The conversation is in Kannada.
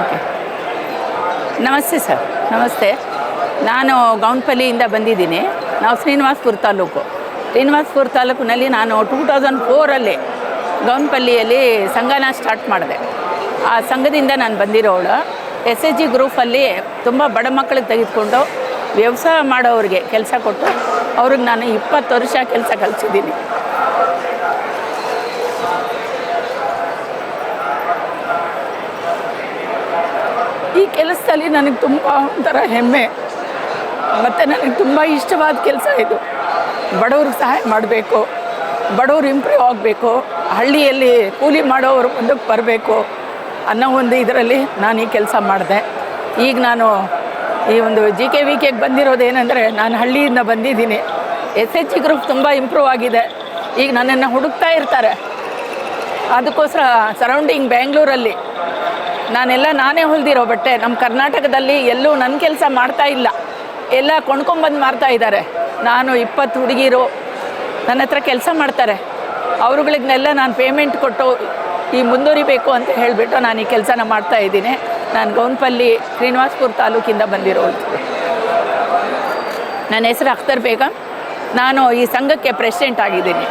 ಓಕೆ ನಮಸ್ತೆ ಸರ್. ನಮಸ್ತೆ. ನಾನು ಗೌನ್ಪಲ್ಲಿಯಿಂದ ಬಂದಿದ್ದೀನಿ. ನಾವು ಶ್ರೀನಿವಾಸ್ಪುರ ತಾಲೂಕು. ಶ್ರೀನಿವಾಸ್ಪುರ ತಾಲೂಕಿನಲ್ಲಿ ನಾನು ಟೂ ತೌಸಂಡ್ ಫೋರಲ್ಲಿ ಗೌನ್ಪಲ್ಲಿಯಲ್ಲಿ ಸಂಘನ ಸ್ಟಾರ್ಟ್ ಮಾಡಿದೆ. ಆ ಸಂಘದಿಂದ ನಾನು ಬಂದಿರೋಳು. ಎಸ್ ಎಚ್ ಜಿ ಗ್ರೂಪಲ್ಲಿ ತುಂಬ ಬಡ ಮಕ್ಕಳಿಗೆ ತೆಗೆದುಕೊಂಡು ವ್ಯವಸಾಯ ಮಾಡೋವ್ರಿಗೆ ಕೆಲಸ ಕೊಟ್ಟು ಅವ್ರಿಗೆ ನಾನು ಇಪ್ಪತ್ತು ವರ್ಷ ಕೆಲಸ ಕಲಿಸಿದ್ದೀನಿ. ಈ ಕೆಲಸದಲ್ಲಿ ನನಗೆ ತುಂಬ ಒಂಥರ ಹೆಮ್ಮೆ. ಮತ್ತು ನನಗೆ ತುಂಬ ಇಷ್ಟವಾದ ಕೆಲಸ ಇದು. ಬಡವ್ರಿಗೆ ಸಹಾಯ ಮಾಡಬೇಕು. ಬಡವ್ರು ಇಂಪ್ರೂವ್ ಆಗಬೇಕು. ಹಳ್ಳಿಯಲ್ಲಿ ಕೂಲಿ ಮಾಡೋರು ಮುಂದಕ್ಕೆ ಬರಬೇಕು ಅನ್ನೋ ಒಂದು ಇದರಲ್ಲಿ ನಾನು ಈ ಕೆಲಸ ಮಾಡಿದೆ. ಈಗ ನಾನು ಈ ಒಂದು ಜಿ ಕೆ ವಿ ಕೆಗೆ ಬಂದಿರೋದೇನೆಂದರೆ ನಾನು ಹಳ್ಳಿಯಿಂದ ಬಂದಿದ್ದೀನಿ. ಎಸ್ ಎಚ್ ಜಿ ಗ್ರೂಪ್ ತುಂಬ ಇಂಪ್ರೂವ್ ಆಗಿದೆ. ಈಗ ನನ್ನನ್ನು ಹುಡುಕ್ತಾ ಇರ್ತಾರೆ. ಅದಕ್ಕೋಸ್ಕರ ಸರೌಂಡಿಂಗ್ ಬ್ಯಾಂಗ್ಳೂರಲ್ಲಿ ನಾನೆಲ್ಲ ನಾನೇ ಹೊಲಿದಿರೋ ಬಟ್ಟೆ. ನಮ್ಮ ಕರ್ನಾಟಕದಲ್ಲಿ ಎಲ್ಲೂ ನನ್ನ ಕೆಲಸ ಮಾಡ್ತಾ ಇಲ್ಲ. ಎಲ್ಲ ಕೊಂಡ್ಕೊಂಬಂದು ಮಾರ್ತಾ ಇದ್ದಾರೆ ನಾನು ಇಪ್ಪತ್ತು ಹುಡುಗಿರು. ನನ್ನ ಹತ್ರ ಕೆಲಸ ಮಾಡ್ತಾರೆ. ಅವ್ರುಗಳಿಗೆಲ್ಲ ನಾನು ಪೇಮೆಂಟ್ ಕೊಟ್ಟು ಈ ಮುಂದುವರಿಬೇಕು ಅಂತ ಹೇಳಿಬಿಟ್ಟು ನಾನು ಈ ಕೆಲಸನ ಮಾಡ್ತಾ ಇದ್ದೀನಿ. ನಾನು ಗೌನ್ಪಲ್ಲಿ ಶ್ರೀನಿವಾಸ್ಪುರ ತಾಲೂಕಿಂದ ಬಂದಿರೋದು ನನ್ನ ಹೆಸರು ಅಖ್ತರ್ ಬೇಗಂ. ನಾನು ಈ ಸಂಘಕ್ಕೆ ಪ್ರೆಸಿಡೆಂಟ್ ಆಗಿದ್ದೀನಿ.